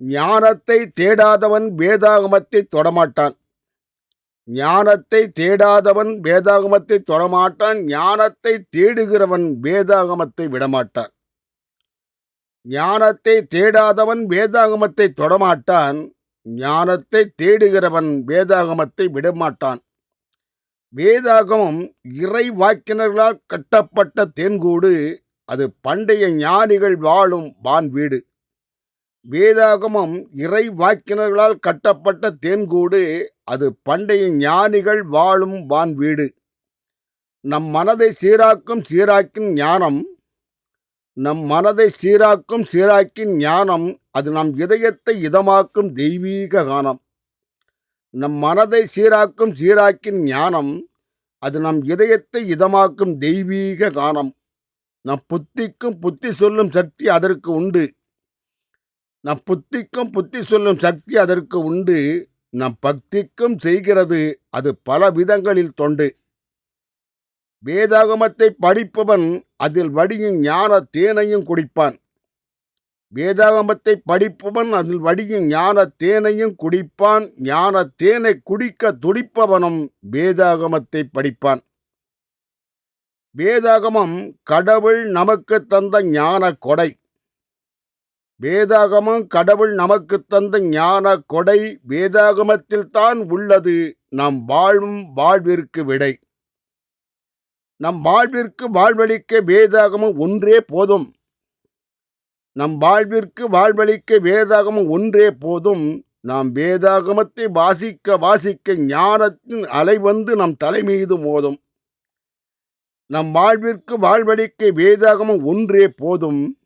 ஞானத்தை தேடாதவன் வேதாகமத்தை தொடமாட்டான். ஞானத்தை தேடாதவன் வேதாகமத்தை தொடமாட்டான். ஞானத்தை தேடுகிறவன் வேதாகமத்தை விடமாட்டான். ஞானத்தை தேடாதவன் வேதாகமத்தை தொடமாட்டான். ஞானத்தை தேடுகிறவன் வேதாகமத்தை விடமாட்டான். வேதாகமம் இறை வாக்கினர்களால் கட்டப்பட்ட தேன்கூடு அது பண்டைய ஞானிகள் வாழும் வான் வீடு வேதாகமம் இறை வாக்கினர்களால் கட்டப்பட்ட தேன்கூடு. அது பண்டைய ஞானிகள் வாழும் வான் வீடு. நம் மனதை சீராக்கும் சீராக்கின் ஞானம். நம் மனதை சீராக்கும் சீராக்கின் ஞானம். அது நம் இதயத்தை இதமாக்கும் தெய்வீக கானம். நம் மனதை சீராக்கும் சீராக்கின் ஞானம். அது நம் இதயத்தை இதமாக்கும் தெய்வீக கானம். நம் புத்திக்கும் புத்தி சொல்லும் சக்தி அதற்கு உண்டு. நம் புத்திக்கும் புத்தி சொல்லும் சக்தி அதற்கு உண்டு. நம் பக்திக்கும் செய்கிறது அது பல விதங்களில் தொண்டு. வேதாகமத்தை படிப்பவன் அதில் வடியும் ஞான தேனையும் குடிப்பான். வேதாகமத்தை படிப்பவன் அதில் வடியும் ஞான தேனையும் குடிப்பான். ஞான தேனை குடிக்க துடிப்பவனும் வேதாகமத்தை படிப்பான். வேதாகமம் கடவுள் நமக்கு தந்த ஞான கொடை. வேதாகமம் கடவுள் நமக்கு தந்த ஞான கொடை வேதாகமத்தில் தான் உள்ளது. நம் வாழும் வாழ்விற்கு விடை. நம் வாழ்விற்கு வாழ்வளிக்க வேதாகமம் ஒன்றே போதும். நம் வாழ்விற்கு வாழ்வளிக்க வேதாகமம் ஒன்றே போதும். நாம் வேதாகமத்தை வாசிக்க வாசிக்க ஞானத்தின் அலை வந்து நம் தலை மீது மோதும். நம் வாழ்விற்கு வாழ்வளிக்க வேதாகமம் ஒன்றே போதும்.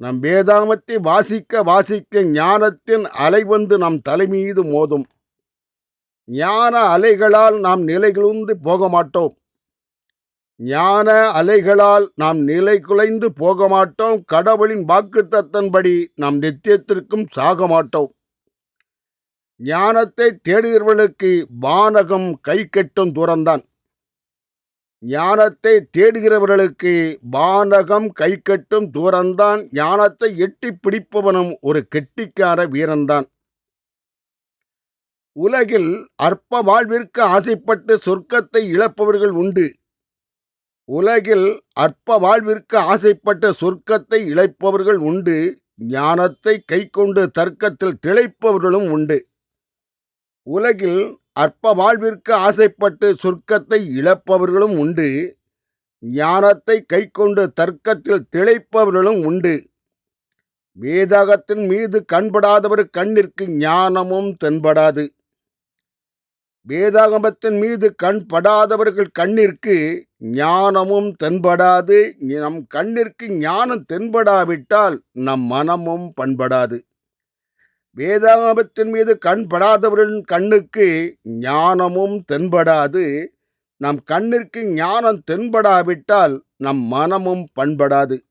நம் வேதாமத்தை வாசிக்க வாசிக்க ஞானத்தின் அலை வந்து நம் தலைமீது மோதும். ஞான அலைகளால் நாம் நிலைகுலைந்து போக மாட்டோம் ஞான அலைகளால் நாம் நிலை குலைந்து போக மாட்டோம் கடவுளின் வாக்குத்தத்தன்படி நாம் நித்தியத்திற்கும் சாக மாட்டோம் ஞானத்தை தேடுகிறவர்களுக்கு வானகம் கை கட்டும் தூரம்தான். ஞானத்தை தேடுகிறவர்களுக்கு வானகம் கை கட்டும் தூரம்தான் ஞானத்தை எட்டி பிடிப்பவனும் ஒரு கெட்டிக்கார வீரன்தான். உலகில் அற்ப வாழ்விற்கு ஆசைப்பட்டு சொர்க்கத்தை இழப்பவர்கள் உண்டு. உலகில் அற்ப வாழ்விற்கு ஆசைப்பட்ட சொர்க்கத்தை இழைப்பவர்கள் உண்டு. ஞானத்தை கை கொண்டு தர்க்கத்தில் திளைப்பவர்களும் உண்டு. உலகில் அற்ப வாழ்விற்கு ஆசைப்பட்டு சொர்க்கத்தை இழப்பவர்களும் உண்டு. ஞானத்தை கை கொண்டு தர்க்கத்தில் திளைப்பவர்களும் உண்டு. வேதாகத்தின் மீது கண்படாதவர் கண்ணிற்கு ஞானமும் தென்படாது. வேதாகமத்தின் மீது கண் படாதவர்கள் கண்ணிற்கு ஞானமும் தென்படாது. நம் கண்ணிற்கு ஞானம் தென்படாவிட்டால் நம் மனமும் பண்படாது. வேதாகமத்தின் மீது கண் படாதவர்களின் கண்ணுக்கு ஞானமும் தென்படாது. நம் கண்ணிற்கு ஞானம் தென்படாவிட்டால் நம் மனமும் பண்படாது.